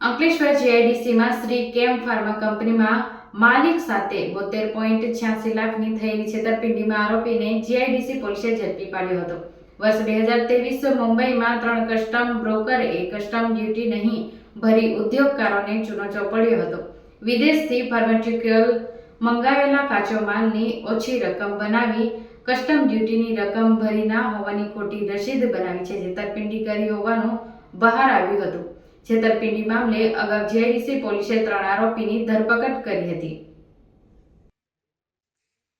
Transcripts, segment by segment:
અંકલેશ્વર જીઆઈડીસીમાં શ્રી કેમ ફાર્મા કંપનીમાં માલિક સાથે બોતેર પોઈન્ટ છ્યાસી લાખની થયેલી છેતરપિંડીમાં આરોપીને જીઆઈડીસી પોલીસે ઝડપી પાડ્યો હતો. વર્ષ બે હજાર ત્રેવીસ મુંબઈમાં ત્રણ કસ્ટમ બ્રોકરે કસ્ટમ ડ્યુટી નહીં, ભરી ઉદ્યોગકારોને ચૂનો ચોપડ્યો હતો. વિદેશથી ફાર્માસ્યુટિકલ મંગાવેલા કાચો માલની ઓછી રકમ બનાવી, કસ્ટમ ડ્યુટીની રકમ ભરી ના હોવાની ખોટી રસીદ બનાવી છે, છેતરપિંડી કરી હોવાનું બહાર આવ્યું હતું. છેતરપિંડી મામલે અગાઉ જીઆઈડીસી પોલીસે ત્રણ આરોપીની ધરપકડ કરી હતી.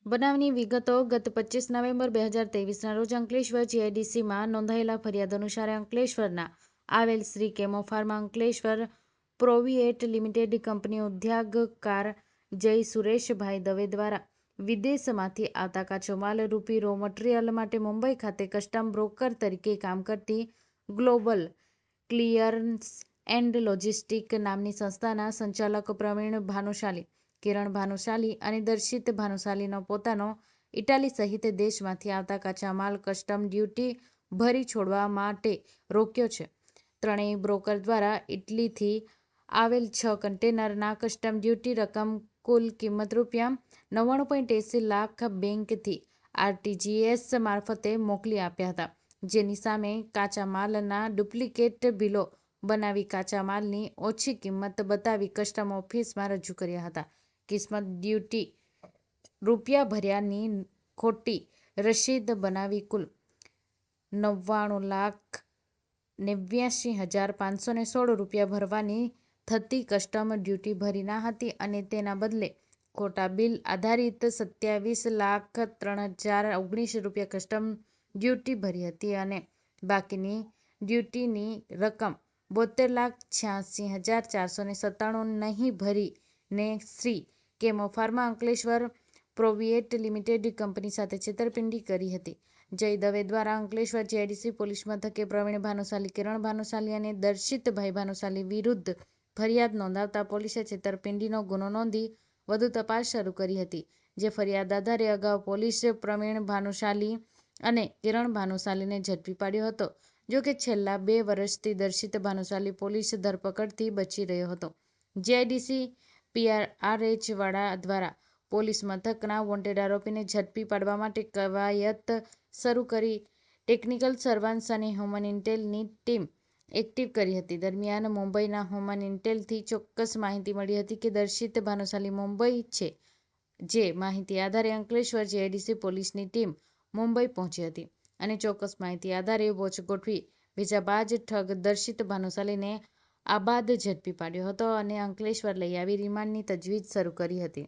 બનાવની વિગતો ગત પચીસ નવેમ્બર બે હજાર તેવીસના રોજ અંકલેશ્વર જીઆઈડીસીમાં નોંધાયેલા ફરિયાદ અનુસાર અંકલેશ્વરના આવેલ Shri Chemopharma Ankleshwar private limited company ઉદ્યોગકાર Jay Sureshbhai Dave દ્વારા વિદેશમાંથી આવતા કાચો માલ રૂપી રો મટીરિયલ માટે મુંબઈ ખાતે કસ્ટમ બ્રોકર તરીકે કામ કરતી ગ્લોબલ ક્લિયરન્સ એન્ડ લોજિસ્ટિક નામની સંસ્થાના સંચાલક પ્રવીણ ભાનુશાલી, કિરણ ભાનુશાલી અને દર્શિત ભાનુશાલીનો પોતાનો ઇટાલી સહિત દેશમાંથી આવતા કાચા માલ કસ્ટમ ડ્યુટી ભરી છોડવા માટે રોક્યો છે. ત્રણેય બ્રોકર દ્વારા ઇટલીથી આવેલ છ કન્ટેનરના કસ્ટમ ડ્યુટી રકમ કુલ કિંમત રૂપિયા નવ્વાણું પોઈન્ટ એંસી લાખ બેંકથી આરટીજીએસ મારફતે મોકલી આપ્યા હતા, જેની સામે કાચા માલના ડુપ્લિકેટ બિલો બનાવી કાચા માલની ઓછી કિંમત બતાવી કસ્ટમ ઓફિસમાં રજૂ કર્યા હતા. કિસ્મત ડ્યુટી રૂપિયા ભર્યાની ખોટી રસીદ બનાવી કુલ નવ્વાણું લાખ નેવ્યાસી હજાર પાંચસો ને સોળ રૂપિયા ભરવાની થતી કસ્ટમ ડ્યુટી ભરી ના હતી અને તેના બદલે ખોટા બિલ આધારિત સત્યાવીસ લાખ ત્રણ હજાર ઓગણીસ રૂપિયા કસ્ટમ ડ્યુટી ભરી હતી અને બાકીની ડ્યુટીની રકમ બોતેર લાખ છ્યાસી હજાર ચારસો ને સત્તાણું નહીં ભરીને Shri Chemopharma Ankleshwar private limited company સાથે છેતરપિંડી કરી હતી. જય દવે દ્વારા અંકલેશ્વર જીઆઈડીસી પોલીસ મથકે પ્રવીણ ભાનુશાલી, કિરણ ભાનુશાલી અને દર્શિતભાઈ ભાનુશાલી વિરુદ્ધ ફરિયાદ નોંધાવતા પોલીસે છેતરપિંડીનો ગુનો નોંધી વધુ તપાસ શરૂ કરી હતી. જે ફરિયાદ આધારે અગાઉ પોલીસે પ્રવીણ ભાનુશાલી અને કિરણ ભાનુશાલીને ઝડપી પાડ્યો હતો, જો કે છેલ્લા બે વર્ષથી દર્શિત ભાનુશાલી પોલીસ ધરપકડથી બચી રહ્યો હતો. જીઆઈડીસી પીઆરઆરએચ વાળા દ્વારા પોલીસ મથકના વોન્ટેડ આરોપીને ઝડપી પાડવા માટે કવાયત શરૂ કરી ટેકનિકલ સર્વાન્સ અને હ્યુમન ઇન્ટેલની ટીમ એક્ટિવ કરી હતી. દરમિયાન મુંબઈના હ્યુમન ઇન્ટેલથી ચોક્કસ માહિતી મળી હતી કે દર્શિત ભાનુશાલી મુંબઈ છે, જે માહિતી આધારે અંકલેશ્વર જીઆઈડીસી પોલીસની ટીમ મુંબઈ પહોંચી હતી અને ચોક્કસ માહિતી આધારે વોચ ગોઠવી બીજા બાજ ઠગ દર્શિત ભાનુશાલીને આબાદ ઝડપી પાડ્યો હતો અને અંકલેશ્વર લઈ આવી રિમાન્ડની તજવીજ શરૂ કરી હતી.